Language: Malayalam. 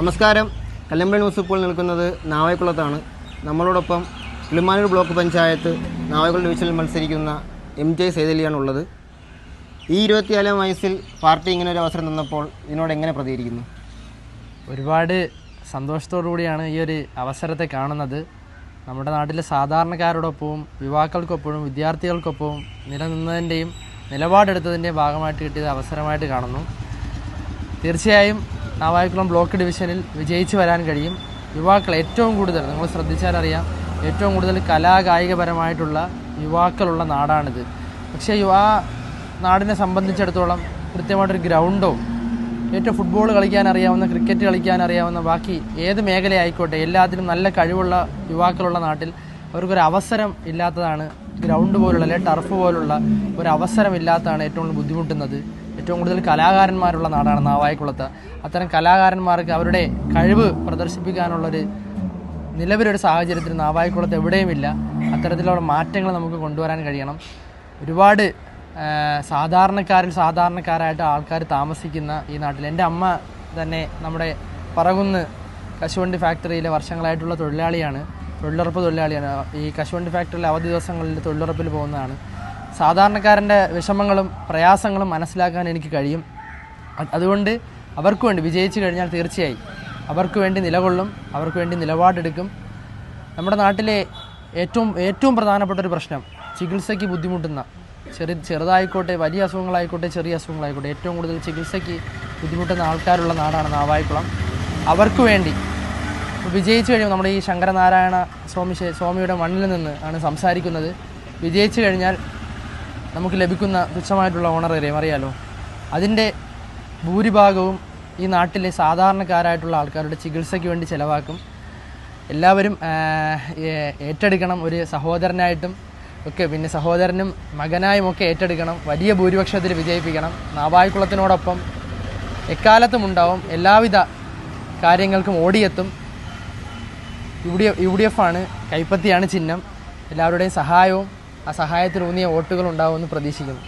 നമസ്കാരം. കല്ലമ്പഴ ന്യൂസ് ഇപ്പോൾ നിൽക്കുന്നത് നാവായിക്കുളത്താണ് നമ്മളോടൊപ്പം കിളിമാനൂർ ബ്ലോക്ക് പഞ്ചായത്ത് നാവായിക്കുളം ഡിവിഷനിൽ മത്സരിക്കുന്ന എം ജെ സൈതലിയാണുള്ളത് ഈ ഇരുപത്തിനാലാം വയസ്സിൽ പാർട്ടി ഇങ്ങനെ ഒരു അവസരം തന്നപ്പോൾ ഇതിനോട് എങ്ങനെ പ്രതികരിക്കുന്നു? ഒരുപാട് സന്തോഷത്തോടു കൂടിയാണ് ഈ ഒരു അവസരത്തെ കാണുന്നത്. നമ്മുടെ നാട്ടിലെ സാധാരണക്കാരോടൊപ്പവും യുവാക്കൾക്കൊപ്പവും വിദ്യാർത്ഥികൾക്കൊപ്പവും നിലനിന്നതിന്റെയും നിലപാടെടുത്തതിന്റെയും ഭാഗമായിട്ട് കിട്ടിയത് അവസരമായിട്ട് കാണുന്നു. തീർച്ചയായും നാവായിക്കുളം ബ്ലോക്ക് ഡിവിഷനിൽ വിജയിച്ചു വരാൻ കഴിയും. യുവാക്കൾ ഏറ്റവും കൂടുതൽ നിങ്ങൾ ശ്രദ്ധിച്ചാലറിയാം ഏറ്റവും കൂടുതൽ കലാകായികപരമായിട്ടുള്ള യുവാക്കളുള്ള നാടാണിത്. പക്ഷേ യുവാ നാടിനെ സംബന്ധിച്ചിടത്തോളം കൃത്യമായിട്ടൊരു ഗ്രൗണ്ടോ ഏറ്റവും ഫുട്ബോൾ കളിക്കാൻ അറിയാവുന്ന ക്രിക്കറ്റ് കളിക്കാൻ അറിയാവുന്ന ബാക്കി ഏത് മേഖലയായിക്കോട്ടെ എല്ലാത്തിനും നല്ല കഴിവുള്ള യുവാക്കളുള്ള നാട്ടിൽ അവർക്കൊരു അവസരം ഇല്ലാത്തതാണ് ഗ്രൗണ്ട് പോലുള്ള അല്ലെങ്കിൽ ടർഫ് പോലുള്ള ഒരു അവസരം ഇല്ലാത്തതാണ് ഏറ്റവും കൂടുതൽ ബുദ്ധിമുട്ടുന്നത്. ഏറ്റവും കൂടുതൽ കലാകാരന്മാരുള്ള നാടാണ് നാവായിക്കുളത്ത്. അത്തരം കലാകാരന്മാർക്ക് അവരുടെ കഴിവ് പ്രദർശിപ്പിക്കാനുള്ളൊരു നിലവിലൊരു സാഹചര്യത്തിൽ നാവായിക്കുളത്ത് എവിടെയുമില്ല. അത്തരത്തിലുള്ള മാറ്റങ്ങൾ നമുക്ക് കൊണ്ടുവരാൻ കഴിയണം. ഒരുപാട് സാധാരണക്കാരിൽ സാധാരണക്കാരായിട്ട് ആൾക്കാർ താമസിക്കുന്ന ഈ നാട്ടിൽ. എന്റെ അമ്മ തന്നെ നമ്മുടെ പറകുന്ന് കശുവണ്ടി ഫാക്ടറിയിലെ വർഷങ്ങളായിട്ടുള്ള തൊഴിലാളിയാണ്. തൊഴിലുറപ്പ് തൊഴിലാളിയാണ്. ഈ കശുവണ്ടി ഫാക്ടറിയിലെ അവധി ദിവസങ്ങളിൽ തൊഴിലുറപ്പിൽ പോകുന്നതാണ്. സാധാരണക്കാരന്റെ വിഷമങ്ങളും പ്രയാസങ്ങളും മനസ്സിലാക്കാൻ എനിക്ക് കഴിയും. അത് അതുകൊണ്ട് അവർക്ക് വേണ്ടി വിജയിച്ചു കഴിഞ്ഞാൽ തീർച്ചയായും. അവർക്ക് വേണ്ടി നിലകൊള്ളും അവർക്ക് വേണ്ടി നിലപാടെടുക്കും. നമ്മുടെ നാട്ടിലെ ഏറ്റവും ഏറ്റവും പ്രധാനപ്പെട്ട ഒരു പ്രശ്നം ചികിത്സയ്ക്ക് ബുദ്ധിമുട്ടുന്ന ചെറു ചെറുതായിക്കോട്ടെ വലിയ അസുഖങ്ങളായിക്കോട്ടെ ചെറിയ അസുഖങ്ങളായിക്കോട്ടെ ഏറ്റവും കൂടുതൽ ചികിത്സയ്ക്ക് ബുദ്ധിമുട്ടുന്ന ആൾക്കാരുള്ള നാടാണ് നാവായിക്കുളം. അവർക്ക് വേണ്ടി വിജയിച്ചു കഴിയുമ്പോൾ നമ്മുടെ ഈ ശങ്കരനാരായണ സ്വാമി സ്വാമിയുടെ മണ്ണിൽ നിന്ന് ആണ് സംസാരിക്കുന്നത്. വിജയിച്ചു കഴിഞ്ഞാൽ നമുക്ക് ലഭിക്കുന്ന തുച്ഛമായിട്ടുള്ള ഓണർ അറിയാം. അറിയാലോ? അതിന്റെ ഭൂരിഭാഗവും ഈ നാട്ടിലെ സാധാരണക്കാരായിട്ടുള്ള ആൾക്കാരുടെ ചികിത്സയ്ക്ക് വേണ്ടി ചിലവാക്കും. എല്ലാവരും ഏറ്റെടുക്കണം ഒരു സഹോദരനായിട്ടും ഒക്കെ പിന്നെ സഹോദരനും മകനായും ഒക്കെ ഏറ്റെടുക്കണം. വലിയ ഭൂരിപക്ഷത്തിൽ വിജയിപ്പിക്കണം. നാവായിക്കുളത്തിനോടൊപ്പം എക്കാലത്തും ഉണ്ടാവും. എല്ലാവിധ കാര്യങ്ങൾക്കും ഓടിയെത്തും. U D F U D എഫാണ് കൈപ്പത്തിയാണ് ചിഹ്നം. എല്ലാവരുടെയും സഹായവും ആ സഹായത്തിലൂന്നിയ വോട്ടുകൾ ഉണ്ടാവുമെന്ന് പ്രതീക്ഷിക്കുന്നു.